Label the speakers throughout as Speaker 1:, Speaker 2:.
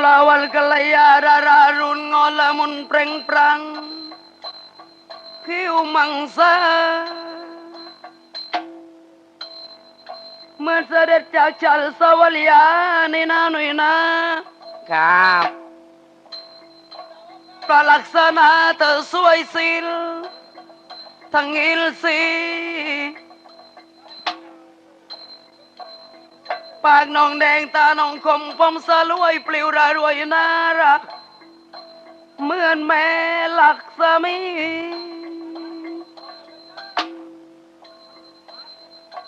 Speaker 1: lawal kelayar ararun ngolamun preng prang. Piu mangsa Masadet cacal sawal ya nina nina Kap Pralaksana tersuai sil Tangil sil ปากนองอิลซีปากน้องแดงตาน้องคมผมสลวยปลิวระรวยน่ารัก เหมือนแม่ลักษมี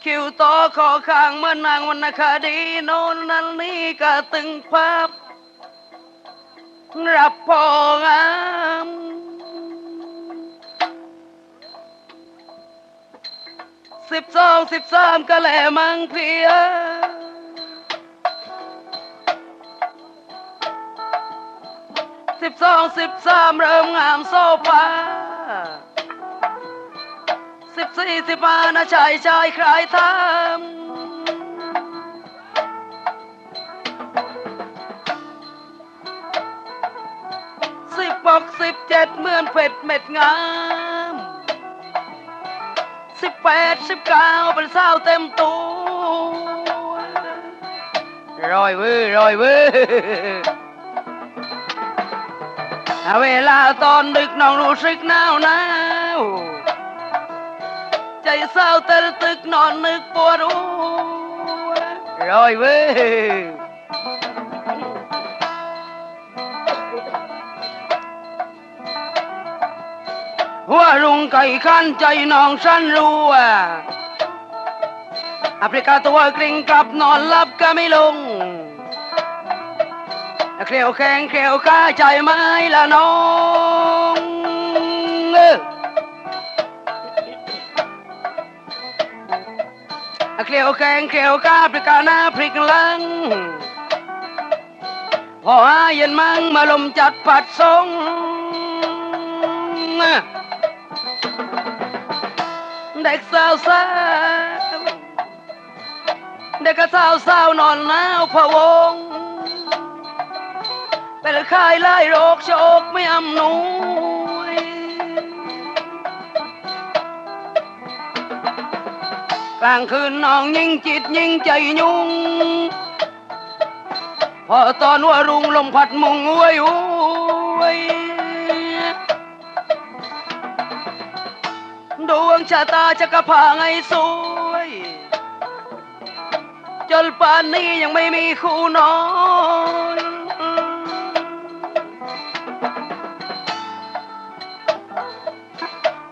Speaker 1: คิวต่อขอข้างเหมื่อนนางวรรณคดีโน่นนั่นนี่ก็ตึงภาพ รับพองามสิบสองสิบสามก็แหลมังเพีย สองสิบสามเริ่มงามโซฟาสิบสี่สิบห้านะชายชายคลายทำสิบหกสิบเจ็ดเหมือนเผ็ดเม็ดงามสิบแปดสิบเก้าเป็นสาวเต็มตัวรอยเว้ยรอยเว้ย เวลาตอนดึกน้องรู้สึกหนาวหนาวใจเศร้าเตลตึกนอนนึกปวดหัวรอยเว้ยหัวรุงไก่ขันใจน้องฉันรู้อะอเมริกาตัวกริ่งกลับนอนหลับก็ไม่ลง เคลียวแข็งเคลียวข้าใจไม้ละน้องเออเคลียวแข็งเคลียวข้าพริกาหน้าพริกลังพอหาเย็นมั่งมาลมจัดปัดทรงเด็กสาวสาวเด็กสาวสาวนอนหนาวพะวง เป็นไข้ไล่โรคโชคไม่อำนวยกลางคืนนองยิ่งจิตยิ่งใจยุ่ง พอตอนว่ารุงลมพัดมุงอวยอวยดวงชะตาจะกระพาไงสวยจนป่านนี้ยังไม่มีคู่นอน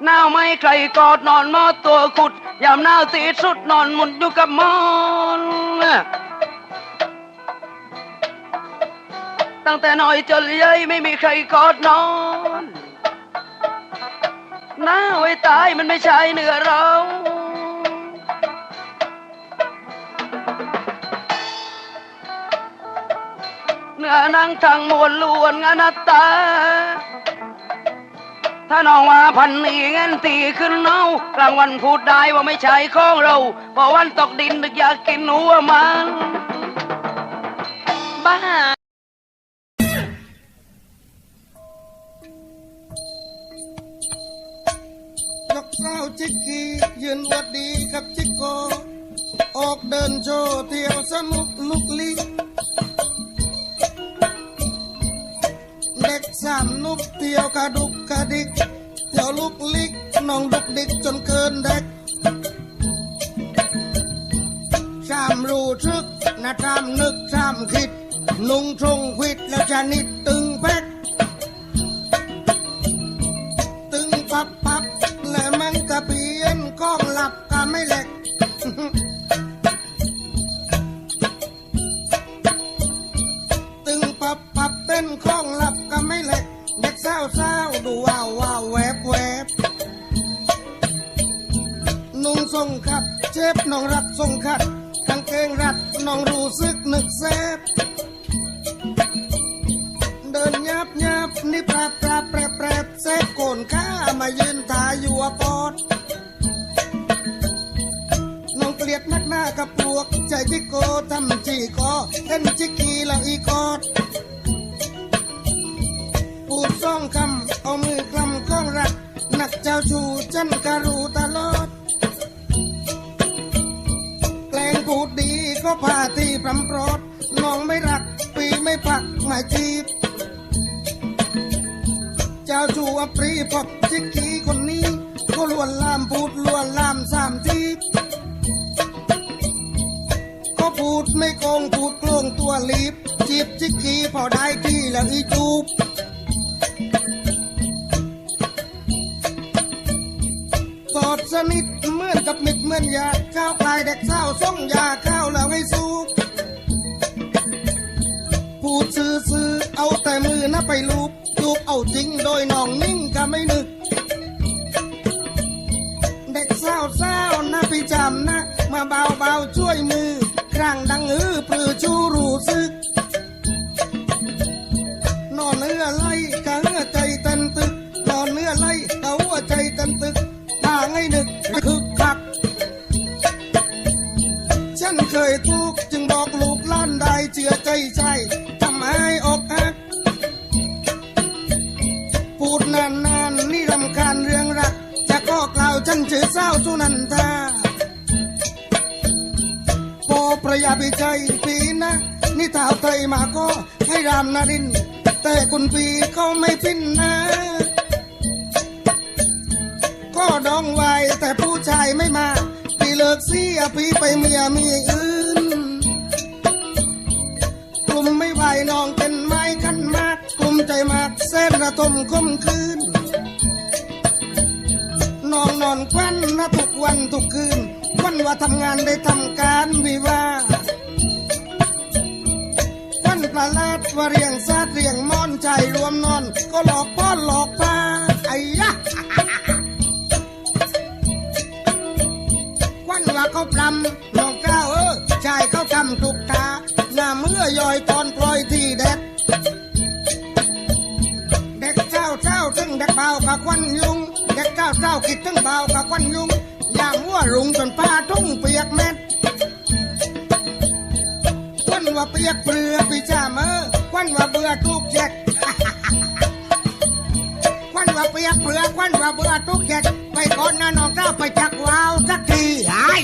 Speaker 1: หนาวไม่ใครกอดนอนมอดตัวขุด ยามหนาวตีสุดนอนหมุนอยู่กับมอนตั้งแต่น้อยจนใหญ่ไม่มีใครกอดนอนหนาวไอ้ตายมันไม่ใช่เนื้อเราเนื้อนังทางมวลล้วนงานตา ถ้าน้องว่าพันนี้เงินตีขึ้นเน่ากลางวันพูดได้ว่าไม่ใช่ของเราพอวันตกดินนึกอยากกินหัวมันบ้า
Speaker 2: นกเศร้าจิกกี้ยืนวัดดีกับจิกโก ออกเดินโชว์เที่ยวสนุกลุกลี้ สามนุกเทียวกระดุกกระดิกเทียวลุกลิกน้องดุกดิกจนเกินเด็กชามรู้ทึกนะชามนึกชามคิด นุ่งทรงควิดแล้วจะนิดตึงแพ็ก เด็กเศร้าเศร้าดูว้าวว้าวแวบแวบนุ่งทรงขัดเจ็บน้องรัดทรงขัดกางเกงรัดน้องรู้สึกนึกแซบเดินยับยับนี่ปราบ พูดซ่องคำเอามือกลำข้องรักนักเจ้าชูฉันก็รู้ตลอดแกล้งพูดดีก็พาที่พรำปรดน้องไม่รักปีไม่ปักหมายจีบ เจ้าชูอปรีพบจิกกี้คนนี้ ก็ลวนลามพูดลวนลามสามทีก็พูดไม่โกงพูดโกงตัวลีบจีบจิกกี้พอได้ที่แล้วอี นิทเหมือนกับมิดเหมือนยาข้าวคลายเด็กเศร้าส่งยาข้าวแล้วให้สูบพูดซื่อๆเอาแต่มือนะไปลูบจูบเอาจริงโดยน้องนิ่งก็ไม่นึก เด็กเศร้าเศร้าๆนะพี่จำนะ มาเบาเบาๆช่วยมือครั้งดังอื้อปลือชูรู้สึก เคยทุกข์จึงบอกลูกล้านได้เชื่อใจใจทำให้อกหักพูดนานๆนี่รำคาญเรื่องรัก จะก็กล่าวฉันชื่อเศร้าสุนันทาพอประยาพิใจปีนะนี่ท้าวไทยมาก็ให้รามนาริน แต่คุณปีเขาไม่ฟินนะ ก็ดองไว้แต่ผู้ชายไม่มา เลิกเสียพี่ไปเมียมีอื่นกลุ่มไม่ไหวน้องเป็นไม้ขันมากกลุ่มใจมากเส้นระทมคมคืนน้องนอนควันนะทุกวันทุกคืนควันว่าทำงานได้ทำการวิวาควันประลาดว่าเรียงซาดเรียงมอนใจรวมนอน ก็หลอกพ่อหลอกพาไอ้ยะ ควันว่าเขาปลำน้องก้าวเออชายเขาทำทุกตาหน้าเมื่อย่อยตอนปล่อยที่เด็ดเด็กเจ้าเจ้าซึ่งเด็กเบากับควันยุง เด็กเจ้าเจ้าคิดถึงเบากับควันยุงยามวัวรุงจนผ้าทุ่งเปียกเม็ดควันว่าเปียกเปลือพี่จ้าเมอควันว่าเบื่อทุกเจ็ค เปียกเปลือควันว่าเบื่อทุกเจ็ดไปก่อนนะน้องเจ้าไปจักวาวสักทีไอ้